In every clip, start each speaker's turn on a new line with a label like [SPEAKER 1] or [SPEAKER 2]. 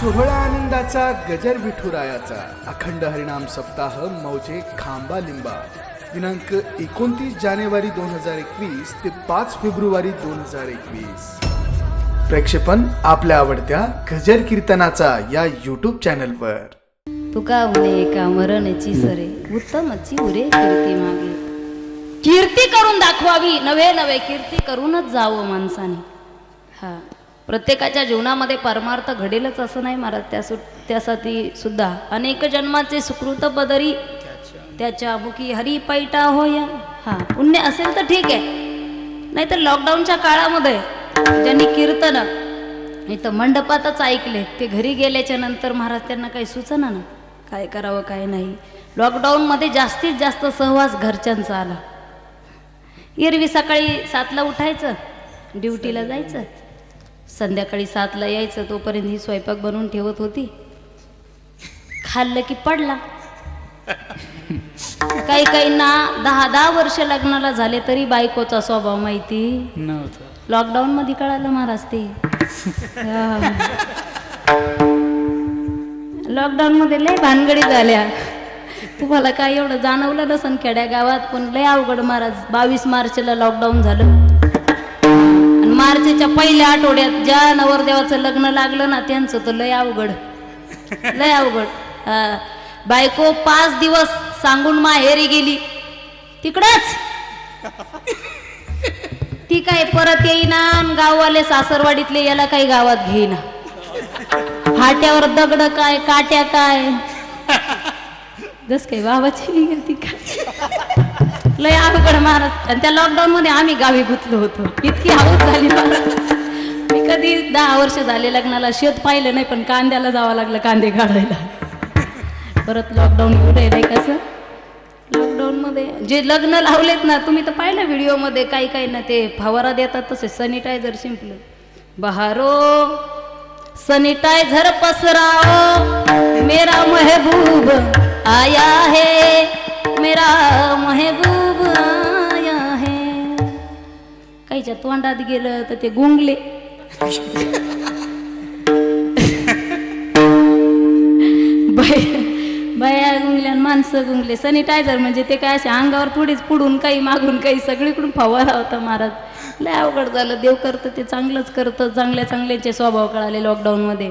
[SPEAKER 1] सोहळा आनंदाचा गजर विठुरायाचा. अखंड हरिणाम सप्ताह मौजे खांबा लिंबा. दिनांक एकोणतीस जानेवारी दोन हजार एकवीस ते पाच फेब्रुवारी दोन हजार एकवीस. प्रेक्षेपण आपल्या आवडत्या गजर कीर्तनाचा या युट्यूब चॅनलवर.
[SPEAKER 2] तुका म्हणे का मरणची सरे उत्तमची उरे कीर्ती मागे. कीर्ती करून दाखवावी नवे नवे कीर्ती करूनच जावं माणसाने. हा. प्रत्येकाच्या जीवनामध्ये परमार्थ घडेलच असं नाही महाराज त्या सु त्यासाठी सुद्धा अनेक जन्माचे सुकृत बदरी त्याच्या मुखी हरी पैटा होया. हा पुण्य असेल तर ठीक आहे. नाहीतर लॉकडाऊनच्या काळामध्ये ज्यांनी कीर्तन इथं मंडपातच ऐकले ते घरी गेल्याच्यानंतर महाराज त्यांना काही सुचना ना? काय करावं काय नाही. लॉकडाऊनमध्ये जास्तीत जास्त सहवास घरच्यांचा आला. एरवी सकाळी सातला उठायचं ड्युटीला जायचं. संध्याकाळी सातला यायचं तोपर्यंत ही स्वयंपाक बनवून ठेवत होती. खाल्लं की पडला. काही काहींना दहा दहा वर्ष लग्नाला झाले तरी बायकोचा स्वभाव माहिती.
[SPEAKER 3] नव्हतं.
[SPEAKER 2] लॉकडाऊन मध्ये कळालं महाराज ते. लॉकडाऊन मध्ये लय भानगडी झाल्या. तुम्हाला काय एवढं जाणवलं नसन खेड्या गावात पण लय अवघड महाराज. बावीस मार्चला लॉकडाऊन झालं. मार्चच्या पहिल्या आठवड्यात ज्या नवरदेवाचं लग्न लागलं ना त्यांचं तर लय अवघड. लय अवघड. हा. बायको पाच दिवस सांगून माहेरी गेली. तिकडच. ती काय परत येईना गाववाले सासरवाडीतले याला काही गावात घेईना. हाट्यावर दगड काय काट्या काय? जस काही बाबाची निघाली काय लय अवघड महाराज. आणि त्या लॉकडाऊन मध्ये आम्ही गावी गुंतलो होतो. इतकी हाऊस झाली महाराज. मी कधी दहा वर्ष झाले लग्नाला शेत पाहिलं नाही पण कांद्याला जावं लागलं कांदे काढायला. परत लॉकडाऊन कुठे नाही कसं? लॉकडाऊनमध्ये जे लग्न लावलेत ना तुम्ही तर पाहिलं व्हिडिओमध्ये काही काही ना ते फवारा देतात तसे सॅनिटायझर शिंपलं बहारो सॅनिटायझर पसराओ मेरा महबूब आया है मेरा महबूब. काहीच्या तोंडात गेलं तर ते गुंगले. बाया गुंगल्या आणि माणसं गुंगले. सॅनिटायझर म्हणजे ते काय असे अंगावर थोडीच पुढून काही मागून काही सगळीकडून फवारा होता महाराज. लय अवघड झालं. देव करतं ते चांगलंच करतं. चांगल्या चांगल्याचे स्वभाव कळाले लॉकडाऊनमध्ये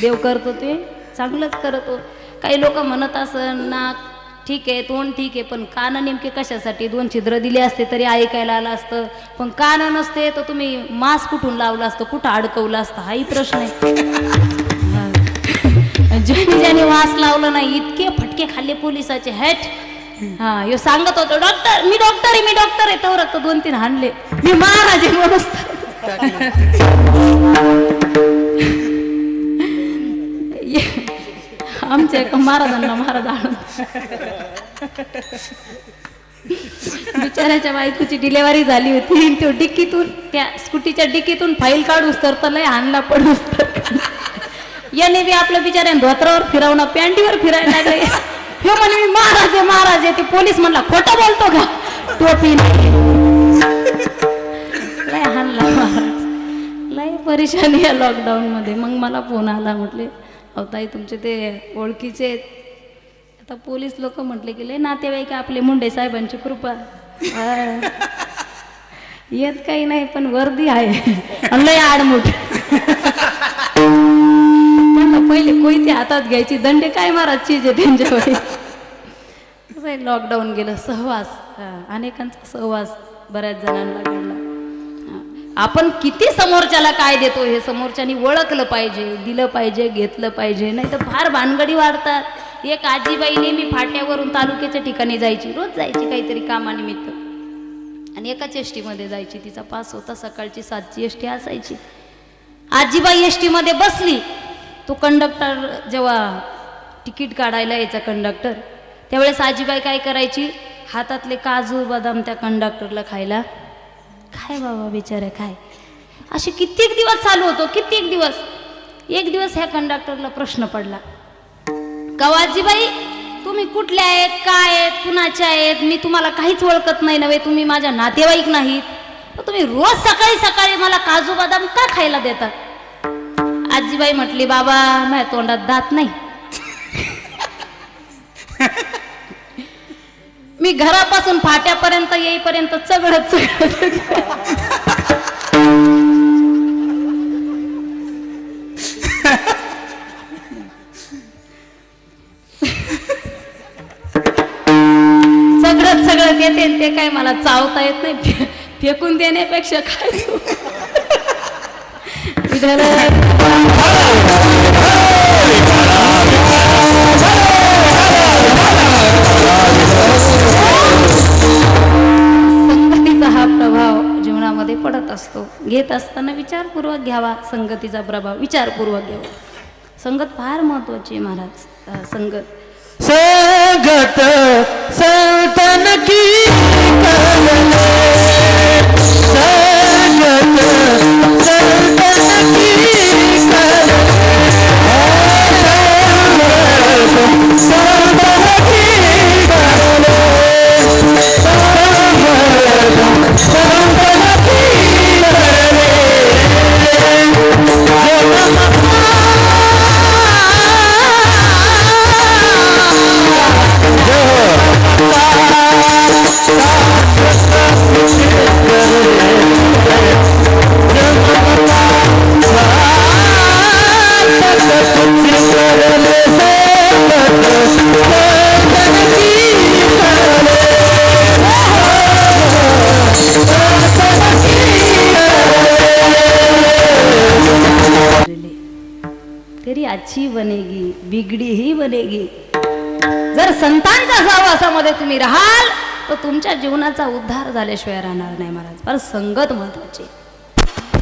[SPEAKER 2] देव करतो ते चांगलंच करतो. काही लोक म्हणत असं नाक ठीक आहे तोंड ठीक आहे पण कान नेमके कशासाठी? दोन छिद्र दिले असते तरी ऐकायला आलं असतं. पण कान नसते तर तुम्ही मास्क कुठून लावलं असतं? कुठं अडकवलं असतं? हाही प्रश्न आहे. ज्याने ज्याने वास लावलं नाही इतके फटके खाल्ले पोलिसाचे हॅट हा ह्यो सांगत होतो डॉक्टर मी डॉक्टर आहे मी डॉक्टर आहे. तर दोन तीन हाणले. मी महाराज आहे म्हणूनच आमच्या एका महाराजांना महाराज आणून बिचाऱ्याच्या बायकोची डिलेवरी झाली होती. तो डिक्कीतून त्या स्कूटीच्या डिक्कीतून फाईल काढूस तर तर लय आणला पडूस तर. याने बी आपल्या बिचाऱ्या धोत्रावर फिरवणं पॅन्टीवर फिरायला लागले. हे म्हणे मी महाराज आहे महाराज आहे. ते पोलीस म्हणला खोटं बोलतो का? टोपी नाही. लय महाराज. लय परेशानी आहे लॉकडाऊन मध्ये. मग मला फोन आला म्हटले अहो ताई तुमचे ते ओळखीचे आहेत. आता पोलीस लोक म्हटले की लय नातेवाईक आपले मुंडे साहेबांची कृपा. येत काही नाही पण वर्दी आहे. आणि लय आडमुठ. पहिले कोयते हातात घ्यायची दंडे काय मारा चीज आहे त्यांच्यावर कसं आहे लॉकडाऊन गेलं सहवास. हा, अनेकांचा सहवास बऱ्याच जणांना घडला. आपण किती समोरच्याला काय देतो हे समोरच्यानी ओळखलं पाहिजे दिलं पाहिजे घेतलं पाहिजे नाही तर फार भानगडी वाढतात. एक आजीबाई नेहमी फाट्यावरून तालुक्याच्या ठिकाणी जायची रोज जायची काहीतरी कामानिमित्त. आणि एकाच एस टीमध्ये जायची तिचा पास होता सकाळची सातची एस टी असायची. आजीबाई एस टीमध्ये बसली. तो कंडक्टर जेव्हा तिकीट काढायला यायचा कंडक्टर त्यावेळेस आजीबाई काय करायची? हातातले काजू बदाम त्या कंडक्टरला खायला काय बाबा बिचारे काय? असे कित्येक दिवस चालू होतो कित्येक दिवस. एक दिवस ह्या कंडक्टरला प्रश्न पडला. गवाजीबाई तुम्ही कुठले आहेत काय आहेत कुणाचे आहेत? मी तुम्हाला काहीच ओळखत नाही नव्हे तुम्ही माझ्या नातेवाईक नाहीत. तुम्ही रोज सकाळी सकाळी मला काजू बदाम का खायला देतात? आजीबाई म्हटली बाबा माझ्या तोंडात दात नाही. मी घरापासून फाट्यापर्यंत येईपर्यंत चगडत सगळं सगळं सगळं देते आणि ते काय मला चावता येत नाही. फेकून देण्यापेक्षा काय जीवनामध्ये पडत असतो. घेत असताना विचारपूर्वक घ्यावा संगतीचा प्रभाव विचारपूर्वक घ्यावा. संगत फार महत्वाची आहे महाराज. संगत.
[SPEAKER 3] संगत संतन की
[SPEAKER 2] अच्छी बनेगी बिगडी ही बनेगी. जर संतांच्या सहवासामध्ये तुम्ही राहाल तर तुमच्या जीवनाचा उद्धार झाल्याशिवाय राहणार नाही महाराज. पर संगत महत्वाची.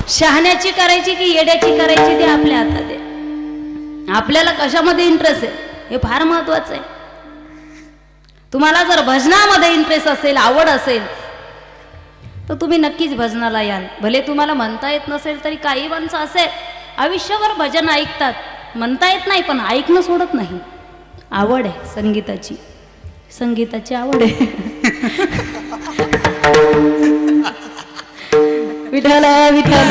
[SPEAKER 2] शहाण्याची करायची की येड्याची करायची ते आपल्या हातात आहे. आपल्याला कशामध्ये इंटरेस्ट आहे? हे फार महत्वाचं आहे. तुम्हाला जर भजनामध्ये इंटरेस्ट असेल आवड असेल तर तुम्ही नक्कीच भजनाला याल. भले तुम्हाला म्हणता येत नसेल तरी काही माणसं असे आयुष्यभर भजन ऐकतात. म्हणता येत नाही पण ऐकणं सोडत नाही. आवड आहे संगीताची. संगीताची आवड आहे. विठाल विठाल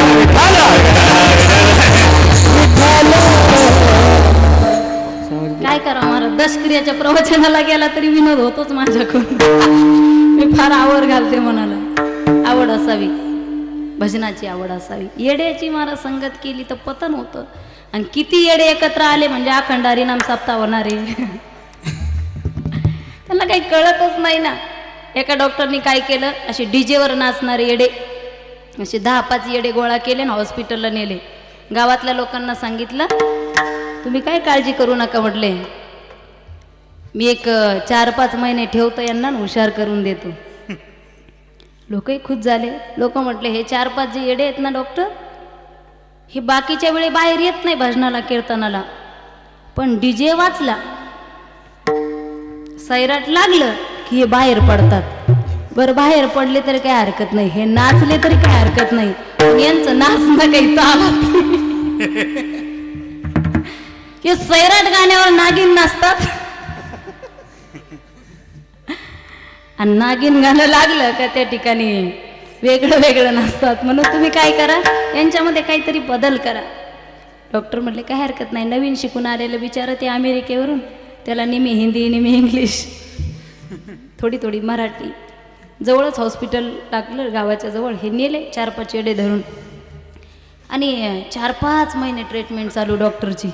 [SPEAKER 2] काय करा महाराज दशक्रियाच्या प्रवचनाला गेला तरी विनोद होतोच माझ्याकडून. मी फार आवड घालते मनाला आवड असावी. भजनाची आवड असावी. येड्याची मारा संगत केली तर पतन होतं. आणि किती येडे एकत्र आले म्हणजे अखंड हरिनाम सप्ताह होणारे. त्यांना काही कळतच नाही ना. एका डॉक्टरनी काय केलं? असे डीजेवर नाचणारे येडे. असे दहा पाच येडे गोळा केले ना हॉस्पिटलला नेले. गावातल्या लोकांना सांगितलं तुम्ही काय काळजी करू नका म्हटले. मी एक चार पाच महिने ठेवतो यांना हुशार करून देतो. लोकही खुश झाले. लोक म्हटले हे चार पाच जे येडे आहेत ना डॉक्टर हे बाकीच्या वेळी बाहेर येत नाही भजनाला कीर्तनाला. पण डीजे वाचला. सैराट लागलं की हे बाहेर पडतात. बरं बाहेर पडले तरी काही हरकत नाही. हे नाचले तरी काही हरकत नाही. यांचं यांचं नाचणं काही ताल हे सैराट गाण्यावर नागिन नाचतात. आणि नागिन गाणं लागलं का त्या ठिकाणी? वेगळं वेगळं नसतात. म्हणून तुम्ही काय करा? यांच्यामध्ये काहीतरी बदल करा. डॉक्टर म्हटले काय हरकत नाही. नवीन शिकून आलेलं बिचारं ते अमेरिकेवरून. त्याला निमी हिंदी निमी इंग्लिश. थोडी थोडी मराठी. जवळच हॉस्पिटल टाकलं गावाच्या जवळ. हे नेले चार पाच येडे धरून. आणि चार पाच महिने ट्रीटमेंट चालू डॉक्टरची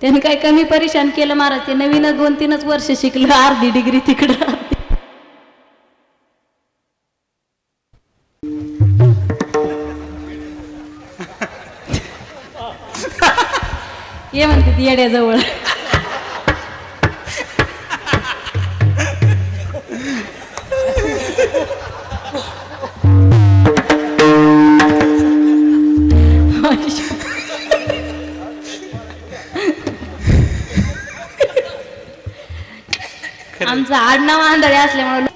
[SPEAKER 2] त्याने काय कमी परेशान केलं महाराज? ते नवीनच दोन तीनच वर्ष शिकलं. अर्धी डिग्री तिकडं. ये म्हणते ती येड्याजवळ. आमचं आडनाव आंधळे असल्यामुळे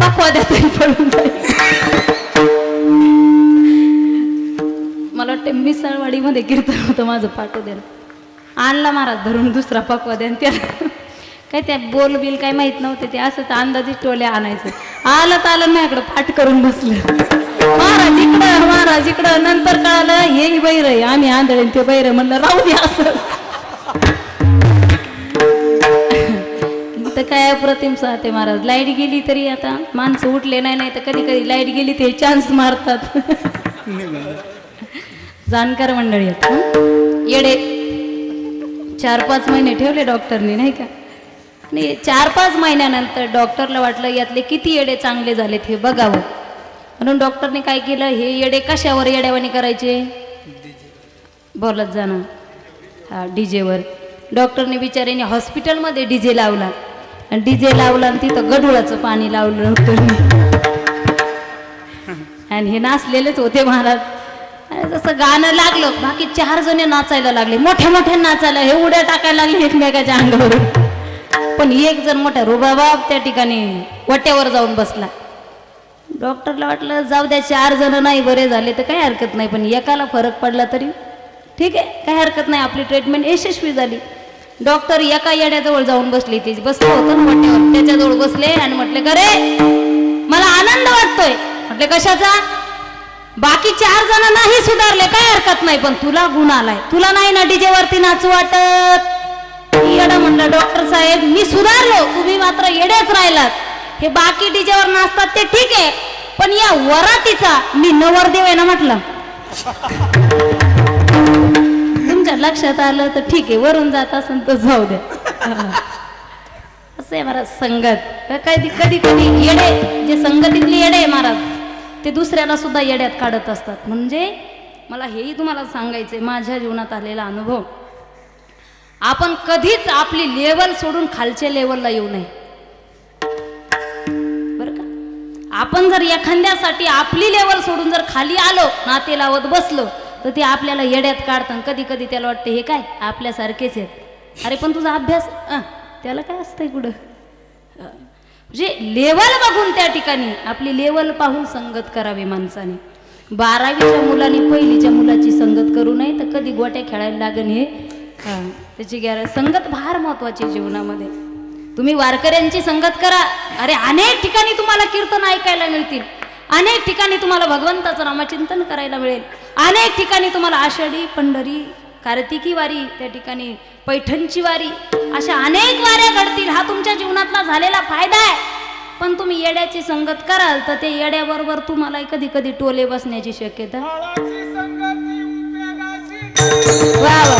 [SPEAKER 2] पकवाद्यातही पडून जाईल मला वाटतं मिसळवाडीमध्ये कीर्तन होतं माझं पाठोद्याला. आणला महाराज धरून दुसरा पकवाद्या आणि त्याला काय त्या बोल बिल काय माहीत नव्हते ते असंच अंदाजीच टोल्या आणायचं. आलं तर आलं माझ्याकडं पाठ करून बसलं. महाराज इकडं महाराज इकडं नंतर कळालं हे बैर आहे आम्ही आंधळे ते बैर. म्हणलं राहू दे असं. इथं काय अप्रतिम साथ महाराज. लाइट गेली तरी आता माणसं उठले नाही नाही तर कधी कधी लाइट गेली ते चान्स मारतात. जाणकार मंडळी आहेत हं? येडे. चार पाच महिने ठेवले डॉक्टरनी नाही का? आणि चार पाच महिन्यानंतर डॉक्टरला वाटलं यातले किती येडे चांगले झालेत हे बघावं. म्हणून डॉक्टरने काय केलं हे येडे कशावर येड्यावानी करायचे? बोलत जाणं हा डीजेवर. डॉक्टरने बिचाऱ्याने हॉस्पिटलमध्ये डीजे लावला. आणि डीजे लावला आणि तिथं गढुळाचं पाणी लावलं डॉक्टरने. आणि हे नाचलेलेच होते महाराज. आणि जसं गाणं लागलं बाकी चार जण नाचायला लागले. मोठ्या मोठ्या नाचायला हे उड्या टाकायला लागले एकमेकाच्या अंगावरून. पण एक जण मोठा रुबाबाब त्या ठिकाणी वट्यावर जाऊन बसला. डॉक्टरला वाटलं जाऊ द्या चार जण नाही बरे झाले तर काही हरकत नाही पण एकाला फरक पडला तरी. ठीक आहे काही हरकत नाही आपली ट्रीटमेंट यशस्वी झाली. डॉक्टर एका येड्याजवळ जाऊन बसले ते बसलं होतं ना त्याच्याजवळ बसले आणि म्हटले का रे मला आनंद वाटतोय. म्हटले कशाचा? बाकी चार जण नाही सुधारले काय हरकत नाही पण तुला गुण आलाय. तुला नाही ना डीजे वरती नाचू वाटत. येड म्हणलं डॉक्टर साहेब मी सुधारलो तुम्ही मात्र येडेच राहिलात. हे बाकी डीजेवर नाचतात ते ठीक आहे पण या वरातीचा मी नवरदेव आहे ना म्हटलं. तुमच्या लक्षात आलं तर ठीक आहे वरून जात असेल तर जाऊ द्या. असं आहे महाराज संगत. कधी कधी कधी येडे जे संगतीतली येडे आहे महाराज. ते दुसऱ्याला सुद्धा येड्यात काढत असतात. म्हणजे मला हेही तुम्हाला सांगायचंय माझ्या जीवनात आलेला अनुभव. आपण कधीच आपली लेवल सोडून खालच्या लेवलला येऊ नये. बरं का? आपण जर एखाद्यासाठी आपली लेवल सोडून जर खाली आलो नाते लावत बसलो तर ते आपल्याला येड्यात काढतं कधी कधी त्याला वाटते हे काय? आपल्यासारखेच आहेत. अरे पण तुझा अभ्यास त्याला काय असतंय कुठं म्हणजे लेवल बघून त्या ठिकाणी आपली लेवल पाहून संगत करावी माणसाने. बारावीच्या मुलाने पहिलीच्या मुलाची संगत करू नये तर कधी गोट्या खेळायला लागण हे त्याची गॅर संगत फार महत्वाची जीवनामध्ये. तुम्ही वारकऱ्यांची संगत करा. अरे अनेक ठिकाणी तुम्हाला कीर्तन ऐकायला मिळतील. अनेक ठिकाणी तुम्हाला भगवंताचं नामचिंतन करायला मिळेल. अनेक ठिकाणी तुम्हाला आषाढी पंढरी कार्तिकी वारी त्या ठिकाणी पैठणची वारी अशा अनेक वाऱ्या घडतील हा तुमच्या जीवनातला झालेला फायदा आहे. पण तुम्ही येड्याची संगत कराल तर ते येड्याबरोबर तुम्हाला कधी कधी टोले बसण्याची शक्यता वा वा.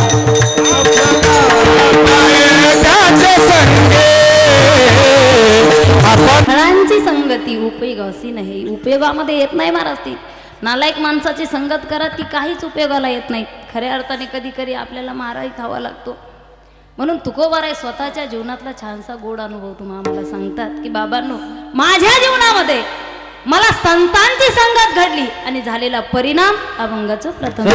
[SPEAKER 2] फळांची संगती उपयोगाची नाही. उपयोगामध्ये येत नाही महाराज ती. नालायक माणसाची संगत करा ती काहीच उपयोगाला येत नाही. खऱ्या अर्थाने कधी कधी आपल्याला माराही खावा लागतो. म्हणून तुकोबाराय स्वतःच्या जीवनातला छानसा गोड अनुभव तुम्हा आम्हाला सांगतात की बाबांनो माझ्या जीवनामध्ये मला संतांची संगत घडली आणि झालेला परिणाम अभंगाचं प्रथम.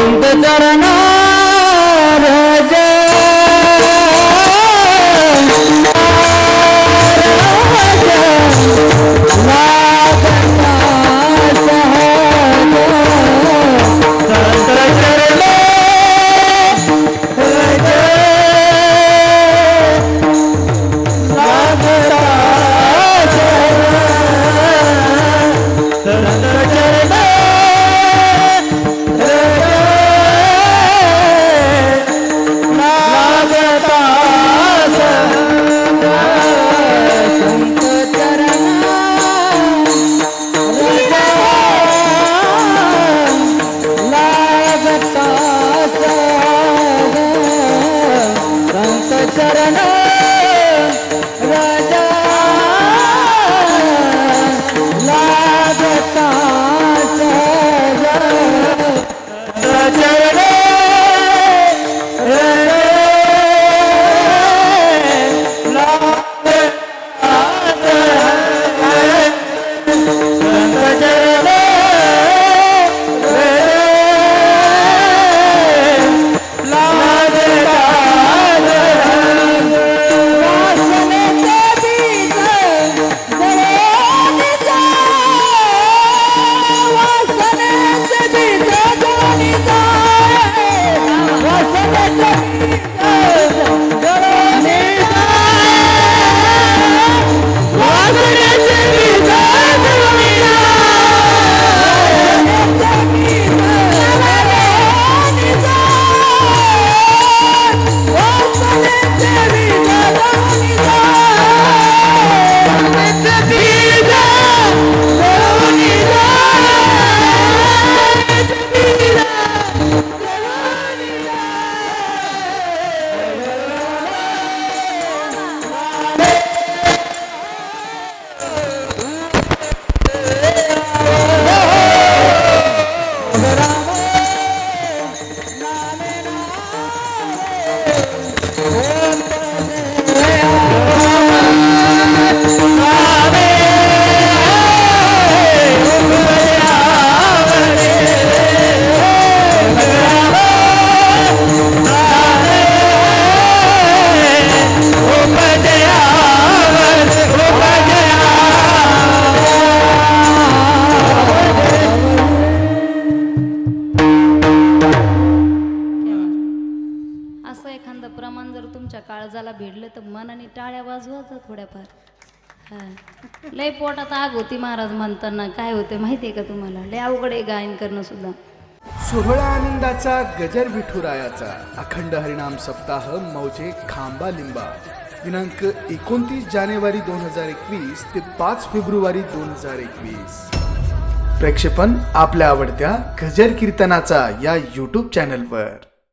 [SPEAKER 3] एखादा प्रमाण जर
[SPEAKER 2] तुमच्या काळजाला भिडलं तर मनाने टाळ्या वाजवायचं थोड्याफार. लय पोटात आग होती महाराज म्हणताना. काय होते माहिती आहे का तुम्हाला? लय अवघड आहे गायन करणं सुद्धा.
[SPEAKER 1] सोहळा आनंदाचा गजर विठुरायाचा. अखंड हरिणाम सप्ताह मौजे खांबा लिंबा. दिनांक एकोणतीस जानेवारी दोन हजार एकवीस ते पाच फेब्रुवारी दोन हजार एकवीस. प्रेक्षेपण आपल्या आवडत्या गजर कीर्तनाचा या यूट्यूब चॅनलवर